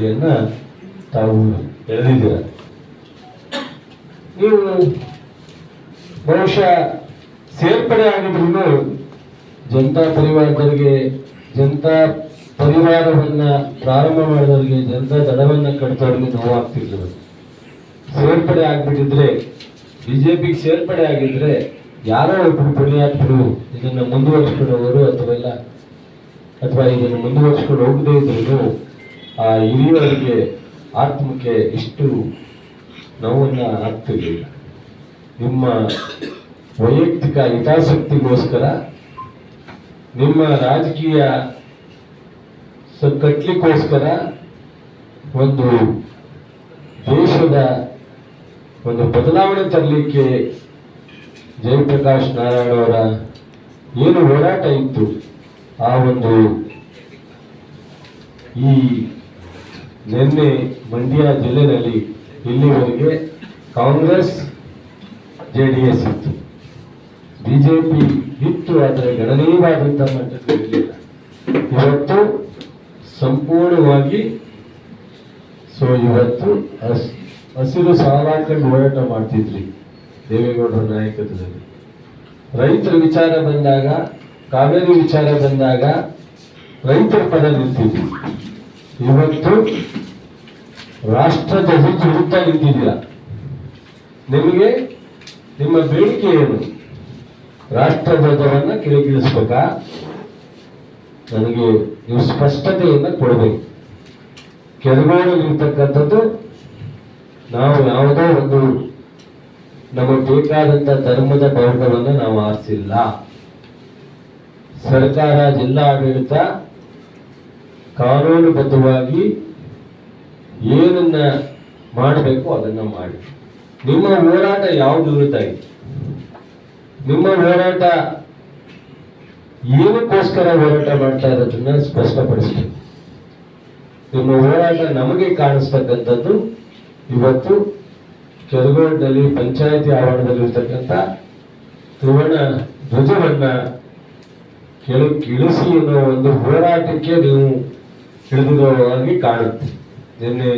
ಹೆಜ್ಜೆಗಡಿಯನ್ನ ತಾವು ಎಳೆದಿದ್ದೀರ ನೀವು ಬಹುಶಃ ಸೇರ್ಪಡೆ ಆಗಿದ್ರು ಜನತಾ ಪರಿವಾರದವರಿಗೆ, ಜನತಾ ಪರಿವಾರವನ್ನ ಪ್ರಾರಂಭ ಮಾಡಿದವರಿಗೆ ಜನತಾ ದಡವನ್ನು ಕಟ್ಟಿದವರಿಗೆ ನೋವಾಗ್ತಿದ್ರು ಸೇರ್ಪಡೆ ಆಗ್ಬಿಟ್ಟಿದ್ರೆ, ಬಿಜೆಪಿಗೆ ಸೇರ್ಪಡೆ ಆಗಿದ್ರೆ ಯಾರೋ ಒಬ್ಬರು ಪುಣ್ಯಾತ್ಮರು ಇದನ್ನ ಮುಂದುವರಿಸ್ಕೊಂಡು ಹೋಗೋರು ಅಥವಾ ಇಲ್ಲ? ಅಥವಾ ಇದನ್ನು ಮುಂದುವರಿಸ್ಕೊಂಡು ಹೋಗದೇ ಇದ್ರು ಆ ಹಿರಿಯವರಿಗೆ ಆತ್ಮಕ್ಕೆ ಇಷ್ಟು ನೋವನ್ನ ಆಗ್ತಿರಲಿಲ್ಲ ನಿಮ್ಮ ವೈಯಕ್ತಿಕ ಹಿತಾಸಕ್ತಿಗೋಸ್ಕರ ನಿಮ್ಮ ರಾಜಕೀಯ ಕಟ್ಟಲಿಕ್ಕೋಸ್ಕರ ಒಂದು ದೇಶದ ಒಂದು ಬದಲಾವಣೆ ತರಲಿಕ್ಕೆ ಜಯಪ್ರಕಾಶ್ ನಾರಾಯಣ ಅವರ ಏನು ಹೋರಾಟ ಇತ್ತು, ಆ ಒಂದು ಈ ನಿನ್ನೆ ಮಂಡ್ಯ ಜಿಲ್ಲೆಯಲ್ಲಿ ಇಲ್ಲಿವರೆಗೆ ಕಾಂಗ್ರೆಸ್ ಜೆ ಡಿ ಎಸ್ ಇತ್ತು. ಬಿಜೆಪಿ ಇತ್ತು, ಆದರೆ ಗಣನೀಯವಾದಂಥ ಮಟ್ಟದಲ್ಲಿ ಇರಲಿಲ್ಲ. ಇವತ್ತು ಸಂಪೂರ್ಣವಾಗಿ ಸೊ ಇವತ್ತು ಹಸಿರು ಸಾಲಾಕೊಂಡು ಹೋರಾಟ ಮಾಡ್ತಿದ್ರಿ ದೇವೇಗೌಡರ ನಾಯಕತ್ವದಲ್ಲಿ. ರೈತರ ವಿಚಾರ ಬಂದಾಗ, ಕಾವೇರಿ ವಿಚಾರ ಬಂದಾಗ ರೈತರ ಪದ ನಿಂತಿದ್ವಿ. ಇವತ್ತು ರಾಷ್ಟ್ರ ವಿರುದ್ಧ ನಿಂತಿದ್ದೀರಾ? ನಿಮಗೆ ನಿಮ್ಮ ಬೇಡಿಕೆ ಏನು? ರಾಷ್ಟ್ರ ಧ್ವಜವನ್ನ ಕೆಳಗಿಳಿಸ್ಬೇಕಾ ನನಗೆ ನೀವು ಸ್ಪಷ್ಟತೆಯನ್ನು ಕೊಡಬೇಕು. ಕೆರಗೋಡಲ್ಲಿರ್ತಕ್ಕಂಥದ್ದು ನಾವು ಯಾವುದೋ ಒಂದು ನಮಗೆ ಬೇಕಾದಂಥ ಧರ್ಮದ ಗೌರವವನ್ನು ನಾವು ಆರಿಸಿಲ್ಲ. ಸರ್ಕಾರ ಜಿಲ್ಲಾ ಆಡಳಿತ ಕಾನೂನುಬದ್ಧವಾಗಿ ಏನನ್ನ ಮಾಡಬೇಕು ಅದನ್ನ ಮಾಡಿ. ನಿಮ್ಮ ಹೋರಾಟ ಯಾವ್ದು ವಿರುದ್ಧ ನಿಮ್ಮ ಹೋರಾಟ ಏನಕ್ಕೋಸ್ಕರ ಹೋರಾಟ ಮಾಡ್ತಾ ಇರೋದನ್ನ ಸ್ಪಷ್ಟಪಡಿಸ್ಬೇಕು. ನಿಮ್ಮ ಹೋರಾಟ ನಮಗೆ ಕಾಣಿಸ್ತಕ್ಕಂಥದ್ದು ಇವತ್ತು ಕೆರಗೋಡಿನಲ್ಲಿ ಪಂಚಾಯತಿ ಆವರಣದಲ್ಲಿರ್ತಕ್ಕಂಥ ತ್ರಿವರ್ಣ ಧ್ವಜವನ್ನ ಕೆಲವು ಇಳಿಸಿ ಅನ್ನೋ ಒಂದು ಹೋರಾಟಕ್ಕೆ ನೀವು ಹಿಡಿದಿರೋವಾಗಿ ಕಾಣುತ್ತೆ. ನಿನ್ನೆ,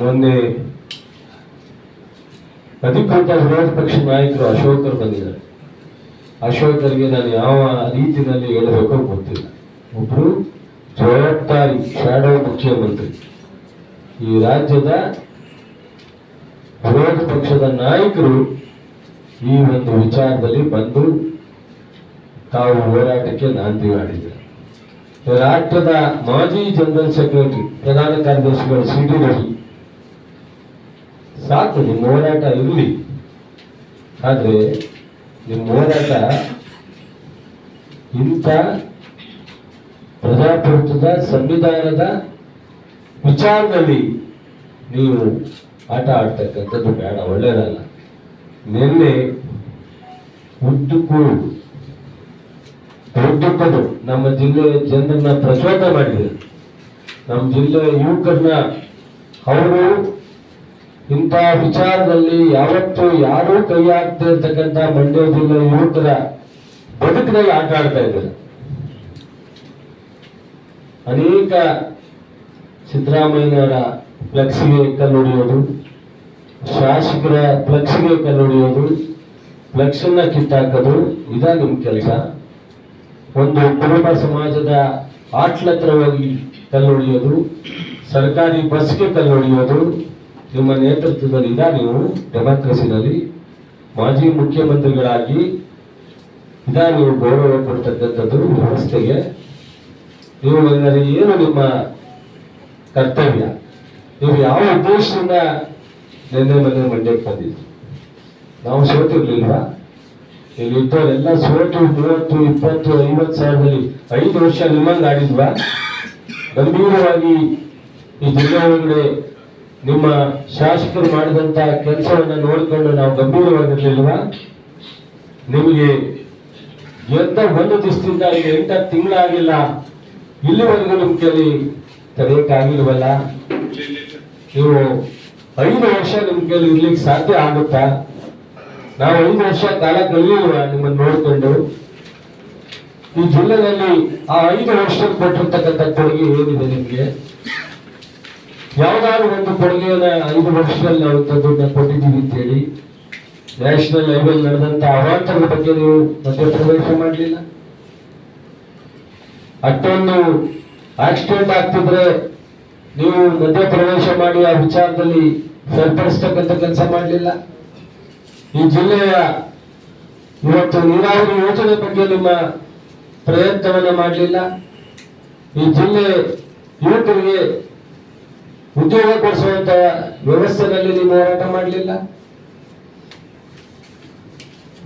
ಮೊನ್ನೆ ಅಧಿಕೃತ ವಿರೋಧ ಪಕ್ಷ ನಾಯಕರು ಅಶೋಕರು ಬಂದಿದ್ದಾರೆ. ಅಶೋಕರಿಗೆ ನಾನು ಯಾವ ರೀತಿಯಲ್ಲಿ ಹೇಳಬೇಕೋ ಗೊತ್ತಿಲ್ಲ. ಒಬ್ರು ಜವಾಬ್ದಾರಿ ಶಾಡೋ ಮುಖ್ಯಮಂತ್ರಿ. ಈ ರಾಜ್ಯದ ವಿರೋಧ ಪಕ್ಷದ ನಾಯಕರು ಈ ಒಂದು ವಿಚಾರದಲ್ಲಿ ಬಂದು ತಾವು ಹೋರಾಟಕ್ಕೆ ನಾಂದಿ ಮಾಡಿದ್ದಾರೆ ರಾಷ್ಟ್ರದ ಮಾಜಿ ಜನರಲ್ ಸೆಕ್ರೆಟರಿ, ಪ್ರಧಾನ ಕಾರ್ಯದರ್ಶಿಗಳು ಸಿಡಿ ರವಿ ಸಾಕು, ನಿಮ್ಮ ಹೋರಾಟ ಇರಲಿ. ಆದ್ರೆ ನಿಮ್ಮ ಹೋರಾಟ ಇಂಥ ಪ್ರಜಾಪ್ರಭುತ್ವದ, ಸಂವಿಧಾನದ ವಿಚಾರದಲ್ಲಿ ನೀವು ಆಟ ಆಡ್ತಕ್ಕಂಥದ್ದು ಬೇಡ ಒಳ್ಳೆಯದಲ್ಲ ನಿನ್ನೆ ಉದ್ದಕ್ಕೂ ದೊಡ್ಡಕ್ಕದು ನಮ್ಮ ಜಿಲ್ಲೆಯ ಜನರನ್ನ ಪ್ರಚೋದನೆ ಮಾಡಿದೆ. ನಮ್ಮ ಜಿಲ್ಲೆಯ ಯುವಕರನ್ನ ಅವರು ಇಂಥ ವಿಚಾರದಲ್ಲಿ ಯಾವತ್ತೂ ಯಾರೂ ಕೈ ಹಾಕ್ತಾ ಇರ್ತಕ್ಕಂಥ ಮಂಡ್ಯ ಜಿಲ್ಲೆಯ ಯುವಕರ ಬದುಕಿನಲ್ಲಿ ಆಟ ಆಡ್ತಾ ಇದ್ದಾರೆ. ಅನೇಕ ಸಿದ್ದರಾಮಯ್ಯನವರ ಫ್ಲೆಕ್ಸಿಗೆ ಕಲ್ಲೊಡೆಯೋದು, ಶಾಸಕರ ಫ್ಲೆಕ್ಸಿಗೆ ಕಲ್ಲೊಡೆಯೋದು, ಫ್ಲೆಕ್ಸನ್ನ ಕಿತ್ತಾಕೋದು ಇದಾಗ ನಿಮ್ ಕೆಲಸ. ಒಂದು ಕುರುಬ ಸಮಾಜದ ಆಟ್ಲತ್ರವಾಗಿ ಕಲ್ಲೊಡೆಯೋದು ಸರ್ಕಾರಿ ಬಸ್ಗೆ ಕಲ್ಲೊಡೆಯೋದು ನಿಮ್ಮ ನೇತೃತ್ವದಿಂದ ನೀವು ಡೆಮಾಕ್ರಸಿನಲ್ಲಿ ಮಾಜಿ ಮುಖ್ಯಮಂತ್ರಿಗಳಾಗಿ ಇದ ನೀವು ಗೌರವ ಕೊಡ್ತಕ್ಕಂಥದ್ದು ವ್ಯವಸ್ಥೆಗೆ. ನೀವು ಏನು ನಿಮ್ಮ ಕರ್ತವ್ಯ? ನೀವು ಯಾವ ಉದ್ದೇಶದಿಂದ ನಿನ್ನೆ ಮೊನ್ನೆ ಮಂಡ್ಯಕ್ಕೆ ಬಂದಿದ್ದು ನಾವು ಸೋತಿರ್ಲಿಲ್ವಾ? ಇಲ್ಲಿ ಇದ್ದವರೆಲ್ಲ ಸೋತು ಮೂವತ್ತು ಇಪ್ಪತ್ತು, ಐವತ್ತು ಸಾವಿರದಲ್ಲಿ ಐದು ವರ್ಷ ನಿಮ್ಮಂಗೆ ಆಡಿದ್ವಾ ಗಂಭೀರವಾಗಿ ಈ ಜಿಲ್ಲೆ ನಿಮ್ಮ ಶಾಸಕರು ಮಾಡಿದಂತ ಕೆಲಸವನ್ನ ನೋಡಿಕೊಂಡು ನಾವು ಗಂಭೀರವಾಗಿರ್ಲಿಲ್ವಾ? ನಿಮಗೆ ಎಂತ ಒಂದು ದಿವಸದಿಂದ ಈಗ ಎಂಟ ತಿಂಗಳಾಗಿಲ್ಲ, ಇಲ್ಲಿವರೆಗೂ ನಿಮ್ ಕೈಲಿ ತಡೆಯಕ್ಕಾಗಿಲ್ವಲ್ಲ? ನೀವು ಐದು ವರ್ಷ ನಿಮ್ ಕೇಳಿ ಇರ್ಲಿಕ್ಕೆ ಸಾಧ್ಯ ಆಗುತ್ತಾ? ನಾವು ಐದು ವರ್ಷ ಕಾಲ ಕಲಿಯುವ ನಿಮ್ಮನ್ನು ನೋಡಿಕೊಂಡು, ಈ ಜಿಲ್ಲೆಯಲ್ಲಿ ಆ ಐದು ವರ್ಷ ಕೊಟ್ಟಿರ್ತಕ್ಕಂಥ ಕೊಡುಗೆ ಏನಿದೆ ನಿಮಗೆ? ಯಾವ್ದಾದ್ರು ಒಂದು ಕೊಡುಗೆಯನ್ನ ಐದು ವರ್ಷದಲ್ಲಿ ನಾವು ತದ್ದನ್ನ ಕೊಟ್ಟಿದ್ದೀವಿ ಅಂತೇಳಿ. ನ್ಯಾಷನಲ್ ಲೆವೆಲ್ ನಡೆದಂತ ಅವಾಂತರದ ಬಗ್ಗೆ ನೀವು ಮಧ್ಯಪ್ರವೇಶ ಮಾಡಲಿಲ್ಲ? ಅಷ್ಟೊಂದು ಆಕ್ಸಿಡೆಂಟ್ ಆಗ್ತಿದ್ರೆ ನೀವು ಮಧ್ಯಪ್ರವೇಶ ಮಾಡಿ ಆ ವಿಚಾರದಲ್ಲಿ ಸರಿಪಡಿಸ್ತಕ್ಕಂಥ ಕೆಲಸ ಮಾಡಲಿಲ್ಲ? ಈ ಜಿಲ್ಲೆಯ ಇವತ್ತು ನೀರಾವರಿ ಯೋಜನೆ ಬಗ್ಗೆ ನಿಮ್ಮ ಪ್ರಯತ್ನವನ್ನ ಮಾಡಲಿಲ್ಲ. ಈ ಜಿಲ್ಲೆ ಯುವಕರಿಗೆ ಉದ್ಯೋಗ ಕೊಡಿಸುವಂತ ವ್ಯವಸ್ಥೆನಲ್ಲಿ ನೀವು ಹೋರಾಟ ಮಾಡಲಿಲ್ಲ.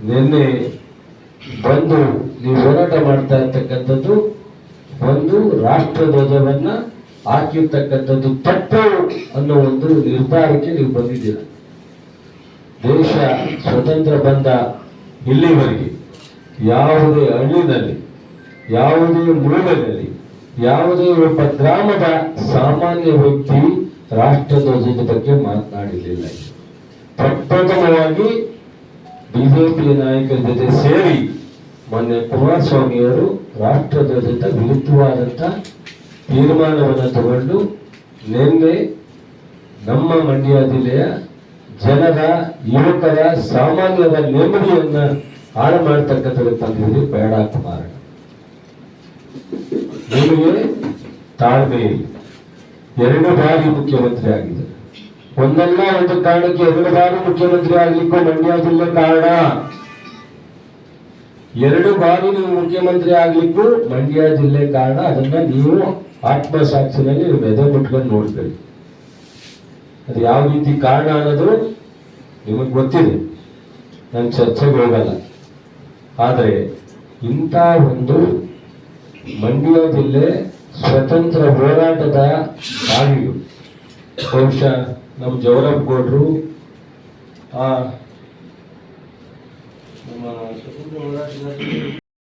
ನಿನ್ನೆ ಬಂದು ನೀವು ಹೋರಾಟ ಮಾಡ್ತಾ ಇರ್ತಕ್ಕಂಥದ್ದು ಒಂದು ರಾಷ್ಟ್ರ ಧ್ವಜವನ್ನ ಹಾಕಿರ್ತಕ್ಕಂಥದ್ದು ತಪ್ಪು ಅನ್ನೋ ಒಂದು ನಿರ್ಧಾರಕ್ಕೆ ನೀವು ಬಂದಿದ್ದೀರ? ದೇಶ ಸ್ವತಂತ್ರ ಬಂದ ಇಲ್ಲಿವರೆಗೆ ಯಾವುದೇ ಹಳ್ಳಿನಲ್ಲಿ, ಯಾವುದೇ ಮೂಲದಲ್ಲಿ ಯಾವುದೇ ಒಬ್ಬ ಗ್ರಾಮದ ಸಾಮಾನ್ಯ ವ್ಯಕ್ತಿ ರಾಷ್ಟ್ರಧ್ವಜದ ಬಗ್ಗೆ ಮಾತನಾಡಿರಲಿಲ್ಲ. ಪ್ರಪ್ರಥಮವಾಗಿ ಬಿಜೆಪಿ ನಾಯಕರ ಜೊತೆ ಸೇರಿ ಮೊನ್ನೆ ಕುಮಾರಸ್ವಾಮಿಯವರು ರಾಷ್ಟ್ರಧ್ವಜದ ವಿರುದ್ಧವಾದಂಥ ತೀರ್ಮಾನವನ್ನು ತಗೊಂಡು ನಿನ್ನೆ ನಮ್ಮ ಮಂಡ್ಯ ಜಿಲ್ಲೆಯ ಜನರ ಯುವಕರ ಸಾಮಾನ್ಯದ ನೆಮ್ಮದಿಯನ್ನ ಹಾಳು ಮಾಡ್ತಕ್ಕಂಥದ್ದು ತಂದಿದ್ರೆ ಬೇಡ ಕುಮಾರ ನಿಮಗೆ ತಾಳ್ಮೆ ಎರಡು ಬಾರಿ ಮುಖ್ಯಮಂತ್ರಿ ಆಗಿದೆ ಒಂದಲ್ಲ ಒಂದು ಕಾರಣಕ್ಕೆ ಎರಡು ಬಾರಿ ಮುಖ್ಯಮಂತ್ರಿ ಆಗ್ಲಿಕ್ಕೂ ಮಂಡ್ಯ ಜಿಲ್ಲೆ ಕಾರಣ. ಎರಡು ಬಾರಿ ನೀವು ಮುಖ್ಯಮಂತ್ರಿ ಆಗ್ಲಿಕ್ಕೂ ಮಂಡ್ಯ ಜಿಲ್ಲೆ ಕಾರಣ. ಅದನ್ನ ನೀವು ಆತ್ಮಸಾಕ್ಷಿನಲ್ಲಿ ಎದೆ ಮುಟ್ಕೊಂಡು ನೋಡ್ಕೊಳ್ಳಿ ಅದು ಯಾವ ರೀತಿ ಕಾರಣ ಅನ್ನೋದು ನಿಮಗೆ ಗೊತ್ತಿದೆ. ನಾನು ಚರ್ಚೆಗೆ ಹೋಗಲ್ಲ. ಆದರೆ ಇಂಥ ಒಂದು ಮಂಡ್ಯ ಜಿಲ್ಲೆ ಸ್ವತಂತ್ರ ಹೋರಾಟದ ಬಾಗಿಲು ಬಹುಶಃ ನಮ್ಮ ಜವರಪ್ಪ ಗೌಡ್ರು ನಮ್ಮ ಸ್ವತಂತ್ರ ಹೋರಾಟದ